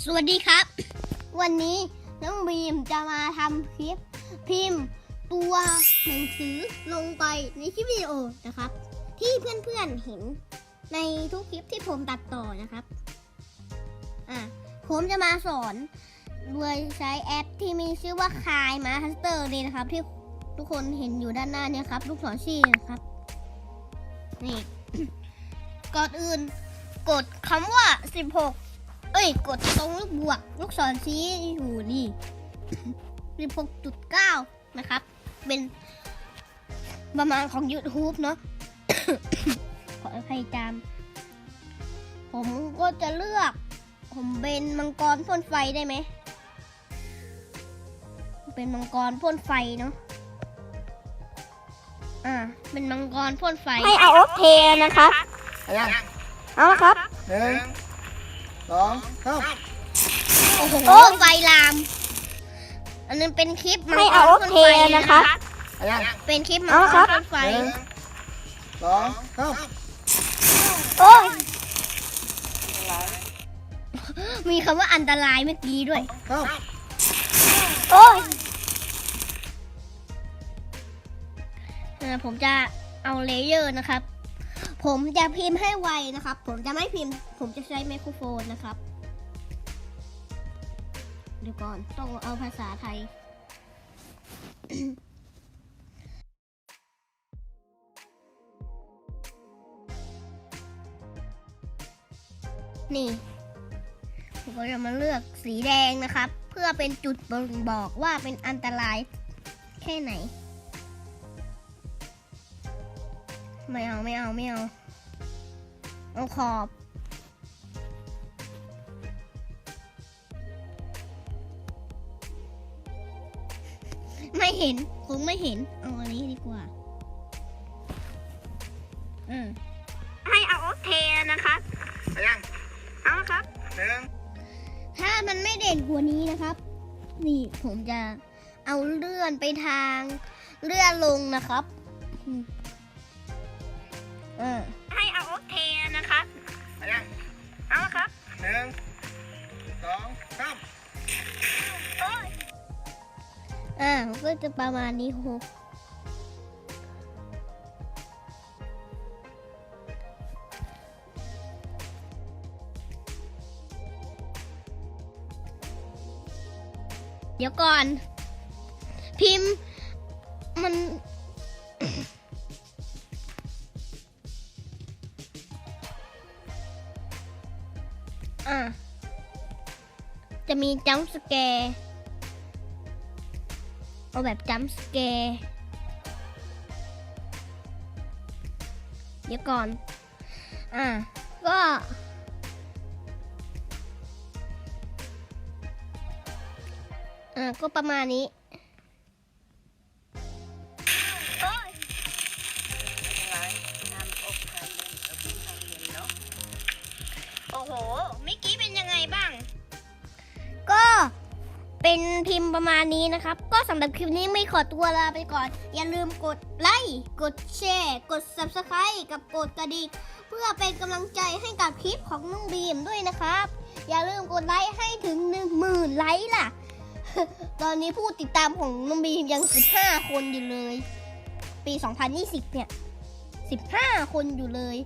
สวัสดีครับ วันนี้น้องบีมจะมาทำคลิปพิมพ์ตัวหนังสือลงไปในคลิปวิดีโอนะครับ ที่เพื่อนๆเห็นในทุกคลิปที่ผมตัดต่อนะครับอะผมจะมาสอนโดยใช้แอปที่มีชื่อว่าคายมาสเตอร์เลยนะครับ ที่ทุกคนเห็นอยู่ด้านหน้าเนี่ยครับ ลูกศรชี้นะครับนี่ก่อนอื่นกดคำว่า 16 เอ้ย กดตรงลูกบวก ลูกศรชี้อยู่นี่16.9นะครับ เป็นประมาณของ YouTube เนาะ ขออภัยจาม ผมก็จะเลือก ผมเป็นมังกรพ่นไฟได้ไหม เป็นมังกรพ่นไฟเนาะ อ่า เป็นมังกรพ่นไฟ ให้เอาโอเคนะครับ เอายังเอาละครับหนึ่ง สองสามโอ้โหไฟลาม อันนั้นเป็นคลิปมังให้กเอารโอพ่นเคไฟนะครับเอายังเป็นคลิปมังกรัรบพ่นไฟหนึ่งสองสามโอ้ยมีคำว่าอันตรายเมื่อกี้ด้วย สามโอ้ยเออผมจะเอาเลเยอร์นะครับ ผมจะพิมพ์ให้ไวนะครับ ผมจะไม่พิมพ์ ผมจะใช้ไมโครโฟนนะครับ เดี๋ยวก่อน ต้องเอาภาษาไทย นี่ ผมก็จะมาเลือกสีแดงนะครับ เพื่อเป็นจุดบ่งบอกว่าเป็นอันตรายแค่ไหน ไม่เอาไม่เอาไม่เอา เอาขอบ ไม่เห็นคงไม่เห็น เอาอันนี้ดีกว่าอืมให้เอาโอเคนะครับเอายังเอาละครับหนึ่งถ้ามันไม่เด่นกว่านี้นะครับ นี่ผมจะเอาเลื่อนไปทางเลื่อนลงนะครับ อืมเออให้เอาโอเคนะครับเอายังเอาละครับหนึ่งสองสามโอ้ยอ่าก็จะประมาณนี้โหเดี๋ยวก่อน พิมพ์ อ่าจะมีจัมสแกร์เอาแบบจัมสแกร์เดี๋ยวก่อน อ่าก็อ่าก็ประมาณนี้ เป็นพิมพ์ประมาณนี้นะครับ ก็สำหรับคลิปนี้ไม่ขอตัวลาไปก่อน อย่าลืมกดไลค์กดแชร์กด subscribe กับกดกระดิ่งเพื่อเป็นกำลังใจให้กับคลิปของน้องบีมด้วยนะครับ อย่าลืมกดไลค์ให้ถึง 1 0,000 ไลค์ล่ะ ตอนนี้ผู้ติดตามของน้องบีมยัง 15 คนอยู่เลย ปี 2020 เนี่ย 15 คนอยู่เลย